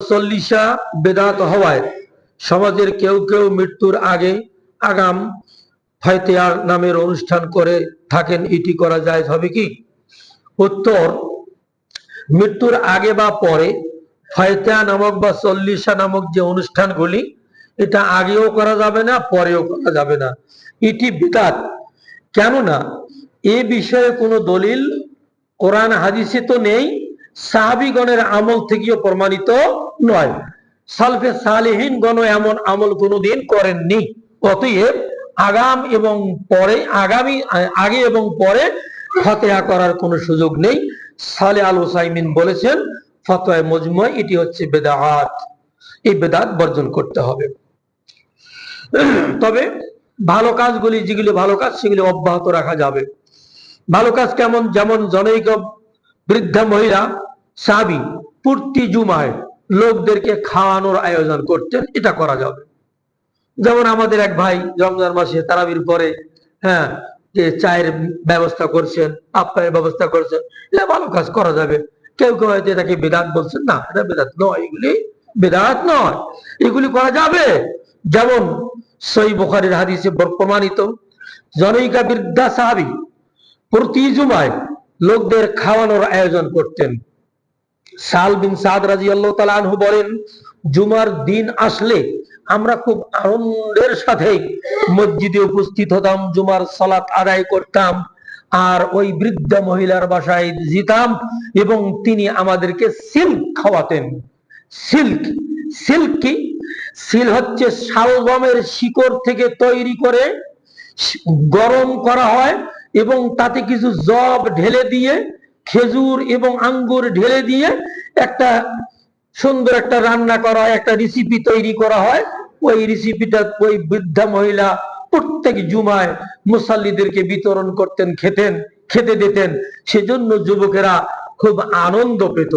চল্লিশা বেদাত হওয়ায় সমাজের কেউ কেউ মৃত্যুর আগে আগাম ফয়তেয়ার নামের অনুষ্ঠান করে থাকেন, এটি করা যায় হবে কি? উত্তর, মৃত্যুর আগে বা পরে ফয়তেয়া নামক বা চল্লিশা নামক যে অনুষ্ঠানগুলি, এটা আগেও করা যাবে না, পরেও করা যাবে না। এটি বিদাত কেননা, এ বিষয়ে কোনো দলিল, কোরআন, হাদিসে তো নেই সাহাবিগণের আমল থেকেও প্রমাণিত নয়। সালফে সালেহীন গণ এমন আমল কোনোদিন করেননি। অতএব আগাম এবং পরে, আগামী, আগে এবং পরে ফতেহা করার কোনো সুযোগ নেই। সালে আল হুসাইমিন বলেছেন, ফতোয় মজমুয় এটি হচ্ছে বেদাহাত এই বেদাত বর্জন করতে হবে। তবে ভালো কাজগুলি, যেগুলি ভালো কাজ, সেগুলি অব্যাহত রাখা যাবে। ভালো কাজ কেমন? যেমন জনৈক বৃদ্ধা মহিলা সাবি প্রতি জুমায় লোকদেরকে খাওয়ানোর আয়োজন করতেন, এটা করা যাবে। যেমন আমাদের এক ভাই রমজান মাসে তারাবির পরে হ্যাঁ যে চায়ের ব্যবস্থা করছেন আপ্যায়ের ব্যবস্থা করছেন, এটা ভালো কাজ করা যাবে। কেউ কেউ হয়তো এটাকে বেদাত বলছেন, না, এটা বেদাত নয়, এগুলি বেদাত নয়, এগুলি করা যাবে। যেমন সই বুখারির হাদিসে প্রমাণিত, জনৈকা বৃদ্ধা সাহাবি প্রতি জুমায় লোকদের খাওয়ানোর আয়োজন করতেন। সাল বিন সাদ রাজি আল্লাহ আনহু বলেন, জুমার দিন আসলে আমরা খুব আনন্দের সাথে মসজিদে উপস্থিত হতাম, জুমার সালাত আদায় করতাম, আর ওই বৃদ্ধা মহিলার বাসায় জিতাম এবং তিনি আমাদেরকে সিল্ক খাওয়াতেন। সিল্ক সিল্ক কি? সিল হচ্ছে শালগমের শিকড় থেকে তৈরি করে গরম করা হয় এবং তাতে কিছু জব ঢেলে দিয়ে খেজুর এবং আঙ্গুর ঢেলে দিয়ে একটা সুন্দর একটা রান্না করা হয়, একটা রেসিপি তৈরি করা হয়। ওই রেসিপিটা ওই বৃদ্ধা মহিলা প্রত্যেক জুমায় মুসাল্লিদেরকে বিতরণ করতেন, খেতেন, খেতে দিতেন। সেজন্য যুবকেরা খুব আনন্দ পেত।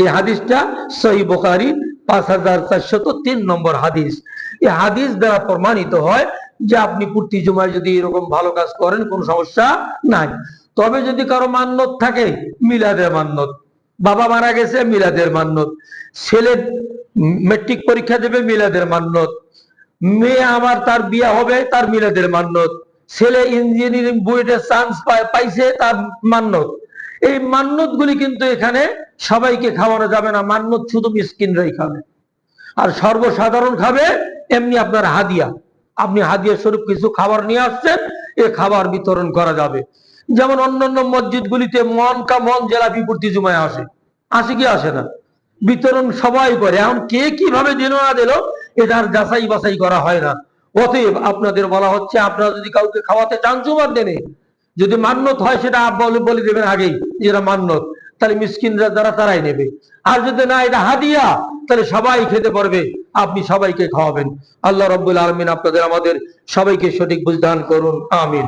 এই হাদিসটা সহি বোখারি পাঁচ হাজার চারশত তিন নম্বর হাদিস। এই হাদিস দ্বারা প্রমাণিত হয় যে আপনি প্রতি জুমায় যদি এরকম ভালো কাজ করেন, কোনো সমস্যা নাই। তবে যদি কারও মান্যত থাকে, মিলাদের মান্যত। বাবা মারা গেছে, মিলাদের মান্যত। ছেলে মেট্রিক পরীক্ষা দেবে, মিলাদের মান্যত। মেয়ে আমার তার বিয়ে হবে, তার মিলাদের মান্যত। ছেলে ইঞ্জিনিয়ারিং বুয়েটের চান্স পাইছে, তার মান্যত। এই মান্যত গুলি কিন্তু এখানে সবাইকে খাওয়ানো যাবে না। মান্যত শুধু মিসকিনরাই খাবে। আর সর্বসাধারণ খাবে, এমনি আপনার হাদিয়া। আপনি হাদিয়া স্বরূপ কিছু খাবার নিয়ে আসছেন, এ খাবার বিতরণ করা যাবে। যেমন অন্যান্য মসজিদ গুলিতে মন কা মন জেলাপি প্রতি জুমায় আসে। আসে কি আসে না? বিতরণ সবাই করে। এখন কে কীভাবে দিল না দিল এটার যাচাই বাছাই করা হয় না। অতএব আপনাদের বলা হচ্ছে, আপনারা যদি কাউকে খাওয়াতে চান জুমার দেনে, যদি মান্যত হয় সেটা বলে বলে দেবেন আগেই যেটা মান্যত। তাহলে মিসকিনরা যারা তারাই নেবে। আর যদি না, এটা হাদিয়া তাহলে সবাই খেতে পারবে। আপনি সবাইকে খাওয়াবেন। আল্লাহ রব্বুল আলমিন আপনাদের, আমাদের সবাইকে সঠিক বুঝদান করুন। আমিন।